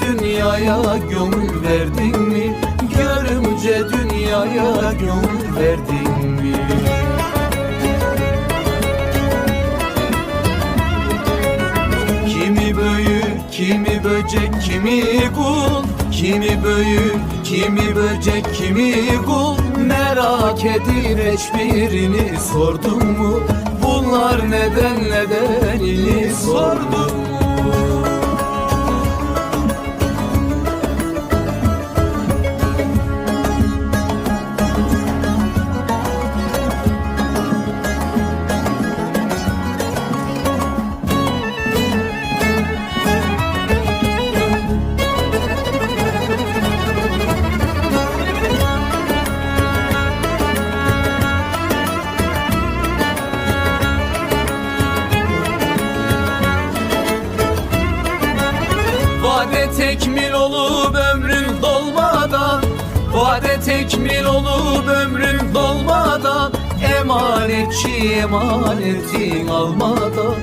dünyaya gönül verdin mi? Görümce dünyaya gönül verdin mi? Kimi büyük, kimi böcek, kimi kul Kimi büyük, kimi böcek, kimi kul Merak edin hiçbirini sordun mu? Bunlar neden nedenini sordun Vade tekmil olup ömrün dolmadan Vade tekmil olup ömrün dolmadan Emanetçi emanetin almadan